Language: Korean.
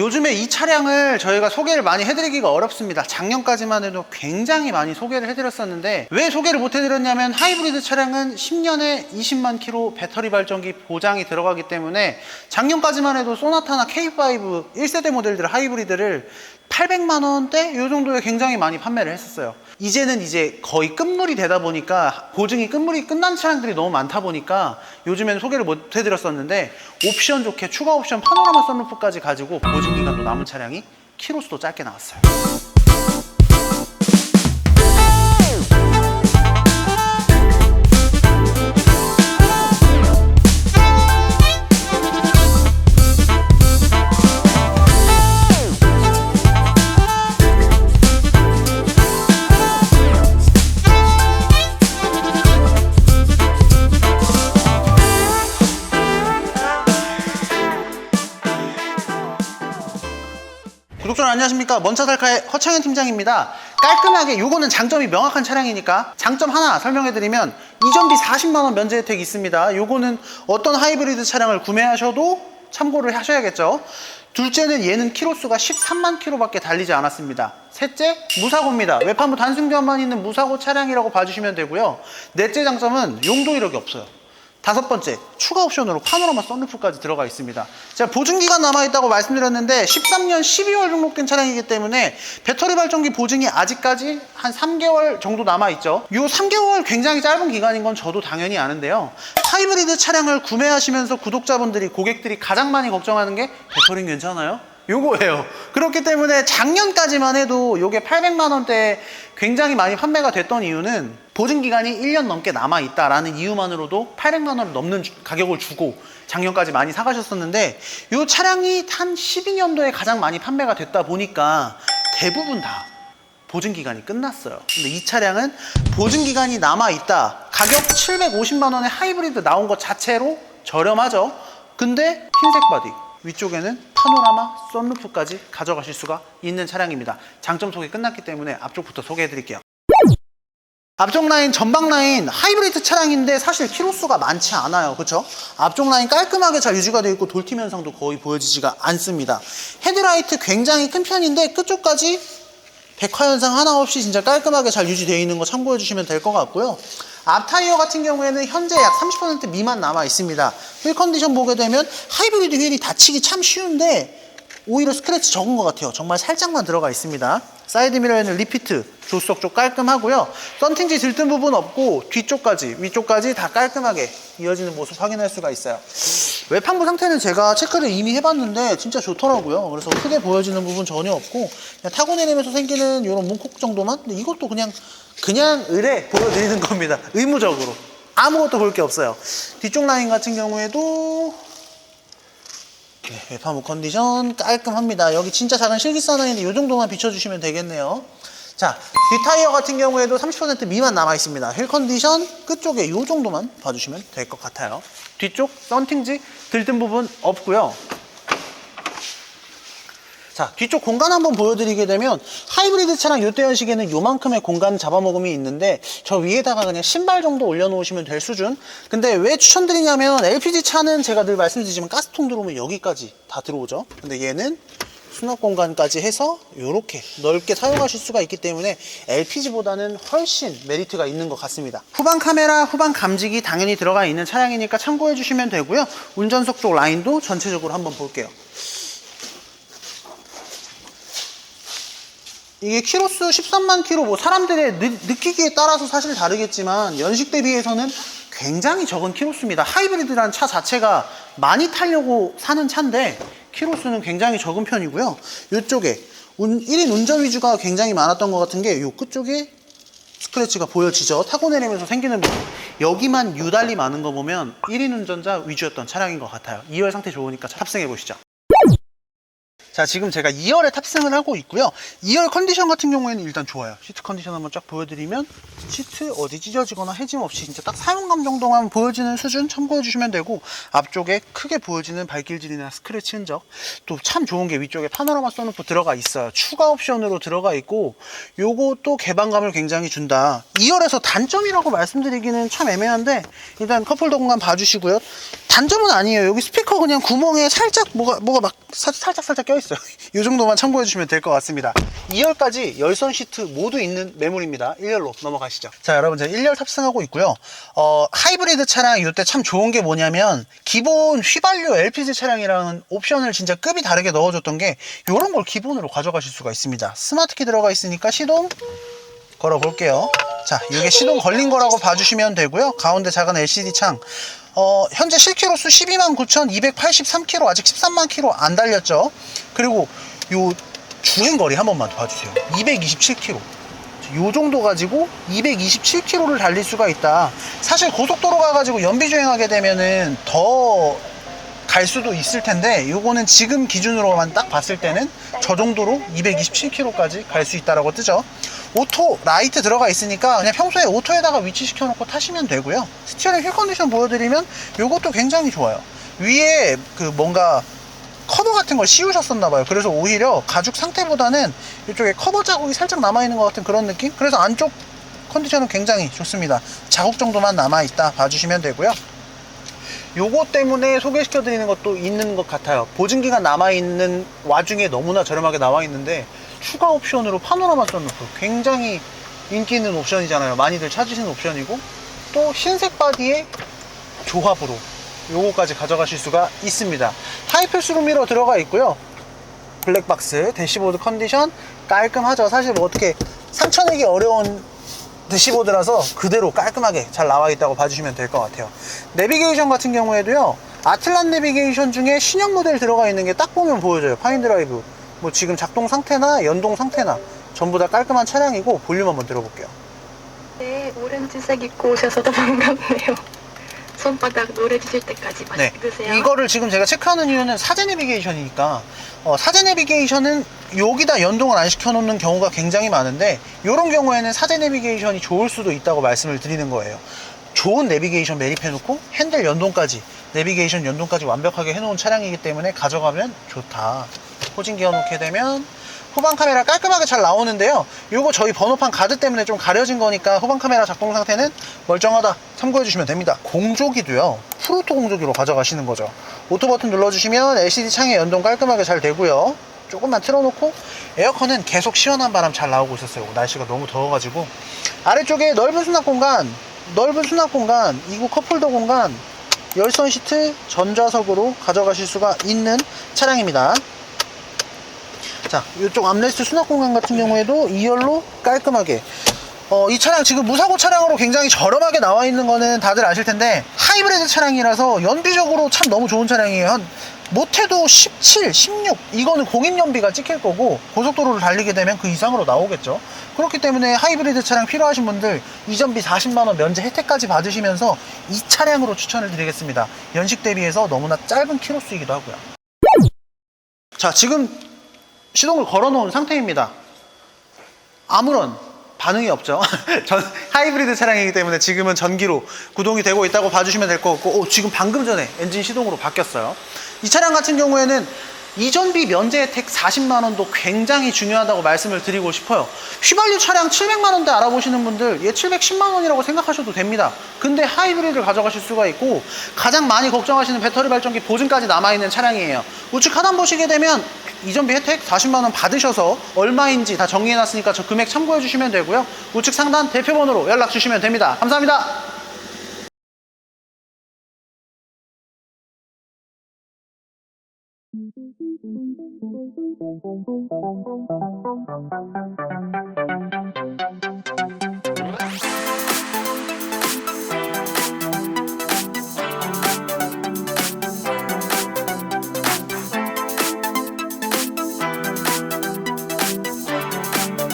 요즘에 이 차량을 저희가 소개를 많이 해드리기가 어렵습니다. 작년까지만 해도 굉장히 많이 소개를 해드렸었는데 왜 소개를 못 해드렸냐면 하이브리드 차량은 10년에 20만 킬로 배터리 발전기 보장이 들어가기 때문에 작년까지만 해도 소나타나 K5 1세대 모델들 하이브리드를 800만 원대 요 정도에 굉장히 많이 판매를 했었어요. 이제는 이제 거의 끝물이 되다 보니까 보증이 끝물이 끝난 차량들이 너무 많다 보니까 요즘에는 소개를 못 해드렸었는데 옵션 좋게 추가 옵션 파노라마 선루프까지 가지고 보증 기간도 남은 차량이 키로수도 짧게 나왔어요. 안녕하십니까. 먼차살카의 허창현 팀장입니다. 깔끔하게 요거는 장점이 명확한 차량이니까 장점 하나 설명해드리면 이전비 40만원 면제 혜택이 있습니다. 요거는 어떤 하이브리드 차량을 구매하셔도 참고를 하셔야겠죠. 둘째는 얘는 키로수가 13만 킬로밖에 달리지 않았습니다. 셋째 무사고입니다. 외판부 단순교환만 있는 무사고 차량이라고 봐주시면 되고요. 넷째 장점은 용도 이력이 없어요 다섯 번째 추가 옵션으로 파노라마 썬루프까지 들어가 있습니다 제가 보증기간 남아있다고 말씀드렸는데 13년 12월 등록된 차량이기 때문에 배터리 발전기 보증이 아직까지 한 3개월 정도 남아있죠 이 3개월 굉장히 짧은 기간인 건 저도 당연히 아는데요 하이브리드 차량을 구매하시면서 구독자분들이 고객들이 가장 많이 걱정하는 게 배터리 괜찮아요? 요거예요. 그렇기 때문에 작년까지만 해도 요게 800만 원대에 굉장히 많이 판매가 됐던 이유는 보증 기간이 1년 넘게 남아 있다라는 이유만으로도 800만 원을 넘는 주- 가격을 주고 작년까지 많이 사가셨었는데 요 차량이 한 12년도에 가장 많이 판매가 됐다 보니까 대부분 다 보증 기간이 끝났어요. 근데 이 차량은 보증 기간이 남아 있다. 가격 750만 원에 하이브리드 나온 것 자체로 저렴하죠. 근데 흰색 바디 위쪽에는 파노라마 썬루프까지 가져가실 수가 있는 차량입니다. 장점 소개 끝났기 때문에 앞쪽부터 소개해 드릴게요. 앞쪽 라인, 전방 라인 하이브리드 차량인데 사실 키로수가 많지 않아요. 그렇죠? 앞쪽 라인 깔끔하게 잘 유지가 되어 있고 돌팀 현상도 거의 보여지지가 않습니다. 헤드라이트 굉장히 큰 편인데 끝쪽까지 백화 현상 하나 없이 진짜 깔끔하게 잘 유지되어 있는 거 참고해 주시면 될 것 같고요. 앞 타이어 같은 경우에는 현재 약 30% 미만 남아 있습니다. 휠 컨디션 보게 되면 하이브리드 휠이 다치기 참 쉬운데 오히려 스크래치 적은 것 같아요. 정말 살짝만 들어가 있습니다. 사이드 미러에는 리피트, 조수석 쪽 깔끔하고요. 썬팅지 들뜬 부분 없고 뒤쪽까지, 위쪽까지 다 깔끔하게 이어지는 모습 확인할 수가 있어요. 외판부 상태는 제가 체크를 이미 해봤는데 진짜 좋더라고요. 그래서 크게 보여지는 부분 전혀 없고 그냥 타고 내리면서 생기는 이런 문콕 정도만. 근데 이것도 그냥 그냥 의뢰 보여드리는 겁니다. 의무적으로 아무것도 볼 게 없어요. 뒤쪽 라인 같은 경우에도 네, 외판부 컨디션 깔끔합니다. 여기 진짜 작은 실기스 하나 있는데 이 정도만 비춰주시면 되겠네요. 자, 뒷타이어 같은 경우에도 30% 미만 남아 있습니다. 휠 컨디션 끝쪽에 이 정도만 봐주시면 될 것 같아요. 뒤쪽 썬팅지 들뜬 부분 없고요. 자, 뒤쪽 공간 한번 보여드리게 되면 하이브리드 차량 요때 연식에는 요만큼의 공간 잡아먹음이 있는데 저 위에다가 그냥 신발 정도 올려놓으시면 될 수준 근데 왜 추천드리냐면 LPG 차는 제가 늘 말씀드리지만 가스통 들어오면 여기까지 다 들어오죠 근데 얘는 수납 공간까지 해서 이렇게 넓게 사용하실 수가 있기 때문에 LPG보다는 훨씬 메리트가 있는 것 같습니다. 후방 카메라, 후방 감지기 당연히 들어가 있는 차량이니까 참고해 주시면 되고요. 운전석 쪽 라인도 전체적으로 한번 볼게요. 이게 키로수 13만 킬로 뭐 사람들의 느, 느끼기에 따라서 사실 다르겠지만 연식 대비해서는 굉장히 적은 키로수입니다. 하이브리드라는 차 자체가 많이 타려고 사는 차인데 키로수는 굉장히 적은 편이고요. 이쪽에 운, 1인 운전 위주가 굉장히 많았던 것 같은 게 이 끝쪽에 스크래치가 보여지죠. 타고 내리면서 생기는 부분. 여기만 유달리 많은 거 보면 1인 운전자 위주였던 차량인 것 같아요. 2열 상태 좋으니까 탑승해 보시죠. 자 지금 제가 2열에 탑승을 하고 있고요. 2열 컨디션 같은 경우에는 일단 좋아요. 시트 컨디션 한번 쫙 보여드리면 시트 어디 찢어지거나 해짐 없이 진짜 딱 사용감 정도만 보여지는 수준 참고해 주시면 되고 앞쪽에 크게 보여지는 발길질이나 스크래치 흔적 또 참 좋은 게 위쪽에 파노라마 선루프 들어가 있어요. 추가 옵션으로 들어가 있고 요것도 개방감을 굉장히 준다. 2열에서 단점이라고 말씀드리기는 참 애매한데 일단 컵홀더 공간 봐주시고요. 단점은 아니에요. 여기 스피커 그냥 구멍에 살짝 뭐가 뭐가 막 살짝 살짝 껴있어요 이 정도만 참고해 주시면 될 것 같습니다 2열까지 열선 시트 모두 있는 매물입니다 1열로 넘어가시죠 자 여러분 제가 1열 탑승하고 있고요 어, 하이브리드 차량 이때 참 좋은 게 뭐냐면 기본 휘발유 LPG 차량이랑은 옵션을 진짜 급이 다르게 넣어줬던 게 이런 걸 기본으로 가져가실 수가 있습니다 스마트키 들어가 있으니까 시동 걸어 볼게요. 자, 이게 시동 걸린 거라고 봐주시면 되고요. 가운데 작은 LCD 창. 어, 현재 실키로 수 12만 9,283km, 아직 13만 km 안 달렸죠. 그리고 요 주행 거리 한 번만 더 봐주세요. 227km. 요 정도 가지고 227km를 달릴 수가 있다. 사실 고속도로 가가지고 연비 주행하게 되면은 더 갈 수도 있을 텐데 요거는 지금 기준으로만 딱 봤을 때는 저 정도로 227km까지 갈 수 있다라고 뜨죠 오토 라이트 들어가 있으니까 그냥 평소에 오토에다가 위치시켜 놓고 타시면 되고요. 스티어링 휠 컨디션 보여드리면 요것도 굉장히 좋아요. 위에 그 뭔가 커버 같은 걸 씌우셨었나 봐요. 그래서 오히려 가죽 상태보다는 이쪽에 커버 자국이 살짝 남아있는 것 같은 그런 느낌? 그래서 안쪽 컨디션은 굉장히 좋습니다. 자국 정도만 남아있다 봐주시면 되고요. 요거 때문에 소개시켜 드리는 것도 있는 것 같아요. 보증기간 남아있는 와중에 너무나 저렴하게 나와 있는데 추가 옵션으로 파노라마 써놓고 굉장히 인기 있는 옵션이잖아요. 많이들 찾으시는 옵션이고 또 흰색 바디에 조합으로 요거까지 가져가실 수가 있습니다. 하이패스 룸미러 들어가 있고요. 블랙박스 대시보드 컨디션 깔끔하죠. 사실 뭐 어떻게 상처내기 어려운 대시보드라서 그대로 깔끔하게 잘 나와 있다고 봐주시면 될 것 같아요. 내비게이션 같은 경우에도요 아틀란 내비게이션 중에 신형 모델 들어가 있는 게 딱 보면 보여져요. 파인드라이브 뭐 지금 작동 상태나 연동 상태나 전부 다 깔끔한 차량이고 볼륨 한번 들어볼게요 네, 오렌지색 입고 오셔서 더 반갑네요. 손바닥 노래 지실 때까지 네, 드세요. 이거를 지금 제가 체크하는 이유는 사제 내비게이션이니까 어, 사제 내비게이션은 여기다 연동을 안 시켜놓는 경우가 굉장히 많은데 이런 경우에는 사제 내비게이션이 좋을 수도 있다고 말씀을 드리는 거예요. 좋은 내비게이션 매립해놓고 핸들 연동까지 내비게이션 연동까지 완벽하게 해놓은 차량이기 때문에 가져가면 좋다. 호진 기어 놓게 되면 후방 카메라 깔끔하게 잘 나오는데요. 요거 저희 번호판 가드 때문에 좀 가려진 거니까 후방 카메라 작동 상태는 멀쩡하다 참고해 주시면 됩니다. 공조기도요. 프로토 공조기로 가져가시는 거죠. 오토 버튼 눌러주시면 LCD 창에 연동 깔끔하게 잘 되고요. 조금만 틀어놓고 에어컨은 계속 시원한 바람 잘 나오고 있었어요. 날씨가 너무 더워가지고 아래쪽에 넓은 수납 공간, 넓은 수납 공간, 이구 컵홀더 공간, 열선 시트 전좌석으로 가져가실 수가 있는 차량입니다. 자, 이쪽 암레스트 수납 공간 같은 경우에도 2열로 깔끔하게. 어, 이 차량 지금 무사고 차량으로 굉장히 저렴하게 나와 있는 거는 다들 아실 텐데 하이브리드 차량이라서 연비적으로 참 너무 좋은 차량이에요. 한 못해도 17, 16 이거는 공인 연비가 찍힐 거고 고속도로를 달리게 되면 그 이상으로 나오겠죠. 그렇기 때문에 하이브리드 차량 필요하신 분들 이전비 40만 원 면제 혜택까지 받으시면서 이 차량으로 추천을 드리겠습니다. 연식 대비해서 너무나 짧은 키로수이기도 하고요. 자, 지금 시동을 걸어 놓은 상태입니다. 아무런 반응이 없죠. 전 하이브리드 차량이기 때문에 지금은 전기로 구동이 되고 있다고 봐주시면 될 것 같고, 오, 지금 방금 전에 엔진 시동으로 바뀌었어요. 이 차량 같은 경우에는 이전비 면제 혜택 40만 원도 굉장히 중요하다고 말씀을 드리고 싶어요. 휘발유 차량 700만 원대 알아보시는 분들 얘 710만 원이라고 생각하셔도 됩니다. 근데 하이브리드를 가져가실 수가 있고 가장 많이 걱정하시는 배터리 발전기 보증까지 남아 있는 차량이에요. 우측 하단 보시게 되면 이전비 혜택 40만 원 받으셔서 얼마인지 다 정리해 놨으니까 저 금액 참고해 주시면 되고요. 우측 상단 대표번호로 연락 주시면 됩니다. 감사합니다. Thank you.